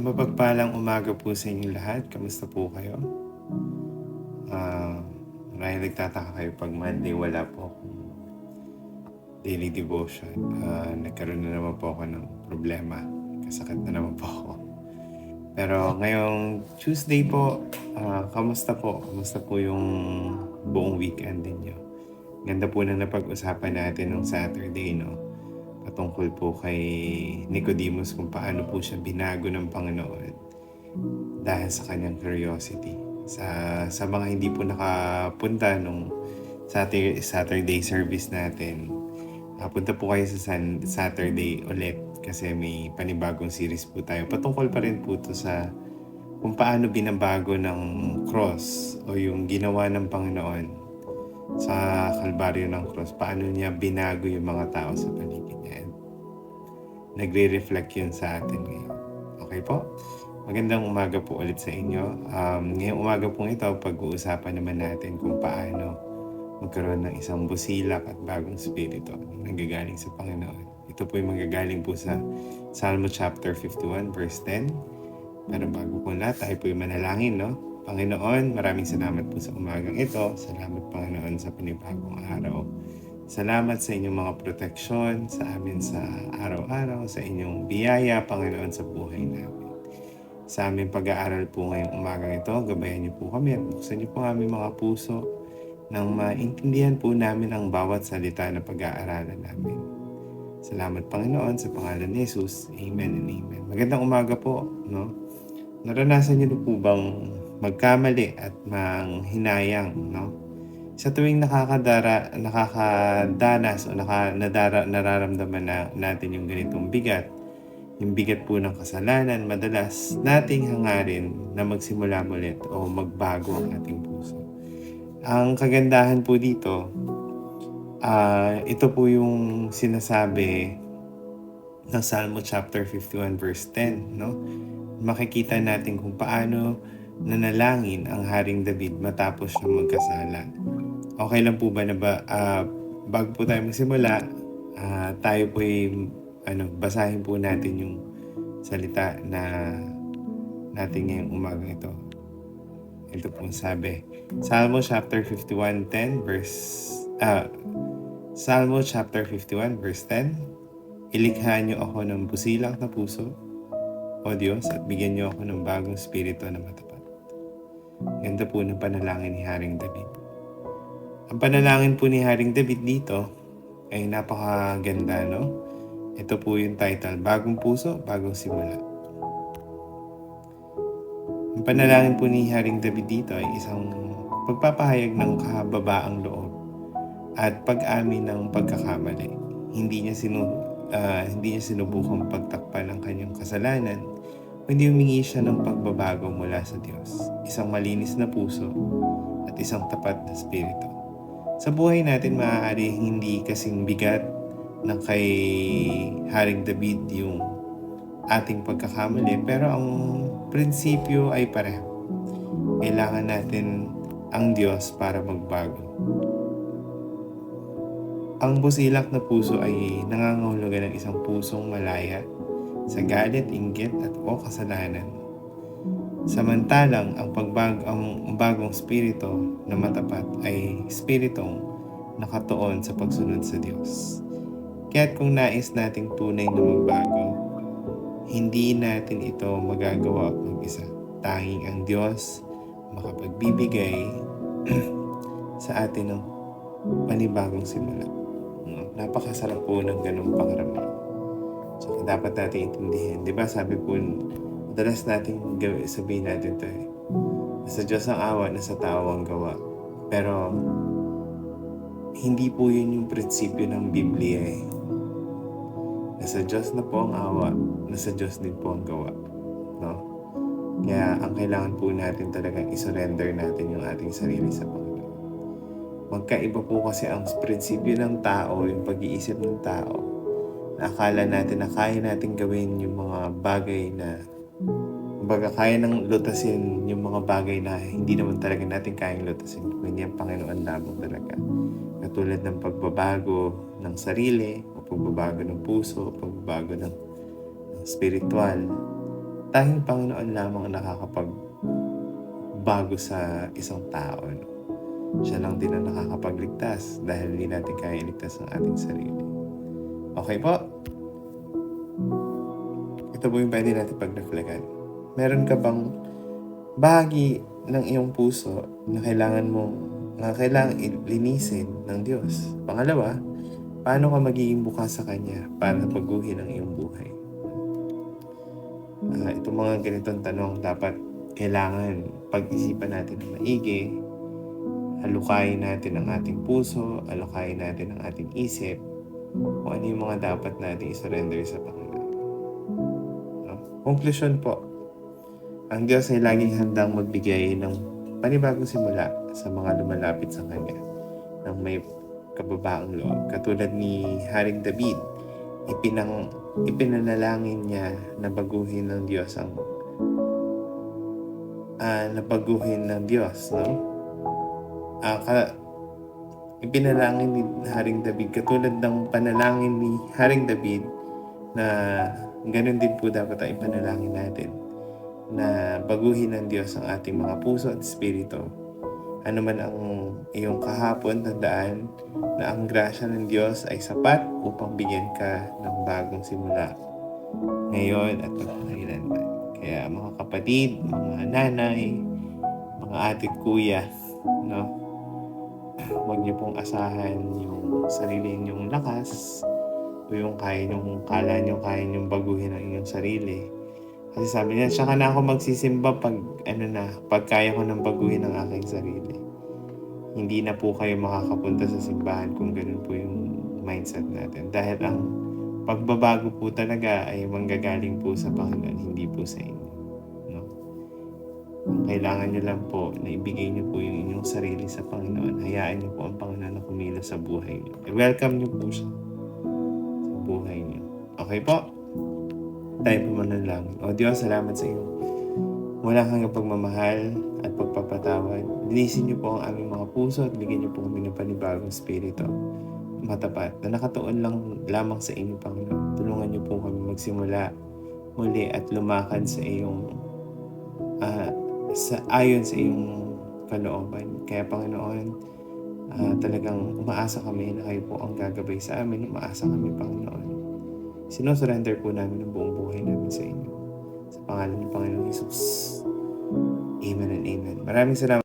Mapagpalang umaga po sa inyong lahat. Kamusta po kayo? Ah, marahil nagtataka kayo pag Monday wala po akong daily devotion. Ah, nagkaroon na naman po ako ng problema. Kasakit na naman po ako. Pero ngayong Tuesday po, ah, kamusta po? Kamusta po yung buong weekend ninyo? Ganda po na napag-usapan natin nung Saturday, no? Patungkol po kay Nicodemus kung paano po siya binago ng Panginoon dahil sa kanyang curiosity. Sa, sa mga hindi po nakapunta nung Saturday, Saturday service natin, punta po kayo sa Sun, Saturday ulit kasi may panibagong series po tayo. Patungkol pa rin po to sa kung paano binabago ng cross o yung ginawa ng Panginoon sa kalbaryo ng cross, paano niya binago yung mga tao sa paligid niya. And nagre-reflect yun sa atin ngayon. Okay po? Magandang umaga po ulit sa inyo. Um, ngayong umaga po ito, pag-uusapan naman natin kung paano magkaroon ng isang busilak at bagong spirito na nanggagaling sa Panginoon. Ito po yung manggagaling po sa Salmo chapter 51 verse 10. Pero bago po na, tayo po yung manalangin, no? Panginoon, maraming salamat po sa umagang ito. Salamat Panginoon sa panibagong araw. Salamat sa inyong mga proteksyon sa amin sa araw-araw, sa inyong biyaya, Panginoon, sa buhay namin. Sa aming pag-aaral po ngayong umagang ito, gabayan niyo po kami at buksan niyo po aming mga puso nang maintindihan po namin ang bawat salita na pag-aaralan namin. Salamat Panginoon sa pangalan ni Jesus. Amen and amen. Magandang umaga po. No? Naranasan niyo po bang magkamali at manghinayang, no? Sa tuwing nakakadara, nakakadanas o naka, nararamdaman na natin yung ganitong bigat, yung bigat po ng kasalanan, madalas nating hangarin na magsimula ulit o magbago ang ating puso. Ang kagandahan po dito, ah ito po yung sinasabi ng Salmo chapter 51 verse 10, no? Makikita natin kung paano nanalangin ang Haring David matapos siya magkasala. Okay lang po ba na ba, ah, bago po tayo magsimula, ah, tayo po ay, ano, basahin po natin yung salita na natin ngayong umaga ito. Ito pong sabi. Salmo chapter 51, 10 verse, ah, Salmo chapter 51 verse 10, Ilikha niyo ako ng busilak na puso, O Diyos, at bigyan niyo ako ng bagong spirito na matapat. Ganda po ng panalangin ni Haring David. Ang panalangin po ni Haring David dito ay napakaganda, no? Ito po yung title, Bagong Puso, Bagong Simula. Ang panalangin po ni Haring David dito ay isang pagpapahayag ng kahababaang loob at pag-amin ng pagkakamali. Hindi niya sinu ah, hindi niya sinubukang pagtakpan ang kanyang kasalanan, kundi humingi siya ng pagbabago mula sa Diyos. Isang malinis na puso at isang tapat na spirito. Sa buhay natin, maaari hindi kasing bigat na kay Haring David yung ating pagkakamali, pero ang prinsipyo ay pareho. Kailangan natin ang Diyos para magbago. Ang busilak na puso ay nangangahulugan ng isang pusong malaya sa galit, inggit at o kasalanan. Samantalang ang pagbag ang bagong spirito na matapat ay spiritong nakatuon sa pagsunod sa Diyos. Kaya't kung nais nating tunay na magbago, hindi natin ito magagawa mag-isa. Tanging ang Diyos makapagbibigay sa atin ng panibagong simula. Napakasarap po ng ganung pangaramdam. So, dapat natin intindihin. Di ba sabi po, madalas natin gawi, sabihin natin ito eh. Nasa Diyos ang awa, nasa tao ang gawa. Pero, hindi po yun yung prinsipyo ng Biblia eh. Nasa Diyos na po ang awa, nasa Diyos din po ang gawa. No? Kaya ang kailangan po natin talagang isurrender natin yung ating sarili sa Panginoon. Magkaiba po kasi ang prinsipyo ng tao, yung pag-iisip ng tao. Akala natin na kaya natin gawin yung mga bagay na Kumbaga, kaya nang lutasin yung mga bagay na hindi naman talaga natin kayang lutasin. Kundi ang Panginoon lamang talaga. Katulad ng pagbabago ng sarili, o pagbabago ng puso, o pagbabago ng, ng spiritual. tanging Panginoon lamang ang nakakapagbago sa isang tao. No? Siya lang din ang nakakapagligtas dahil hindi natin kaya iligtas ang ating sarili. Okay po? Ito po yung pwede natin pag-reflectan. Meron ka bang bahagi ng iyong puso na kailangan mo na kailangan linisin ng Diyos? Pangalawa, paano ka magiging bukas sa Kanya para baguhin ang iyong buhay? Ah, itong mga ganitong tanong dapat kailangan pag-isipan natin ng maigi, halukayin natin ang ating puso, halukayin natin ang ating isip, kung ano yung mga dapat natin isurrender sa Panginoon. No? Conclusion po, ang Diyos ay laging handang magbigay ng panibagong simula sa mga lumalapit sa Kanya ng may kababaang loob. Katulad ni Haring David, ipinang, ipinanalangin niya na baguhin ng Diyos ang ah nabaguhin ng Diyos, no? Ah, ka, ipinalangin ni Haring David katulad ng panalangin ni Haring David na ganun din po dapat ang ipanalangin natin na baguhin ng Diyos ang ating mga puso at espiritu. Ano man ang iyong kahapon, tandaan na ang grasya ng Diyos ay sapat upang bigyan ka ng bagong simula ngayon at pagkakailanman. Kaya mga kapatid, mga nanay, mga ate at kuya, no? Huwag niyo pong asahan yung sarili niyong lakas o yung kaya niyong, kala niyo kaya niyong baguhin ang inyong sarili. Kasi sabi niya, saka na ako magsisimba pag, ano na, pag kaya ko nang baguhin ang aking sarili. Hindi na po kayo makakapunta sa simbahan kung ganun po yung mindset natin. Dahil ang pagbabago po talaga ay manggagaling po sa Panginoon, hindi po sa inyo. Ang kailangan niyo lang po na ibigay niyo po yung inyong sarili sa Panginoon. Hayaan niyo po ang Panginoon na kumilos sa buhay niyo. I-welcome niyo po siya sa buhay niyo. Okay po? Tayo po manalangin. O Diyos, salamat sa iyo. Wala kang pagmamahal at pagpapatawad. Linisin niyo po ang aming mga puso at bigyan niyo po kami ng panibagong spirito matapat na nakatuon lang lamang sa inyo, Panginoon. Tulungan niyo po kami magsimula muli at lumakad sa iyong ah, sa ayon sa iyong kalooban. Kaya Panginoon, ah, talagang umaasa kami na kayo po ang gagabay sa amin. Umaasa kami, Panginoon. Sinusurrender po namin ang buong buhay namin sa inyo. Sa pangalan ng Panginoon Jesus. Amen and amen. Maraming salamat.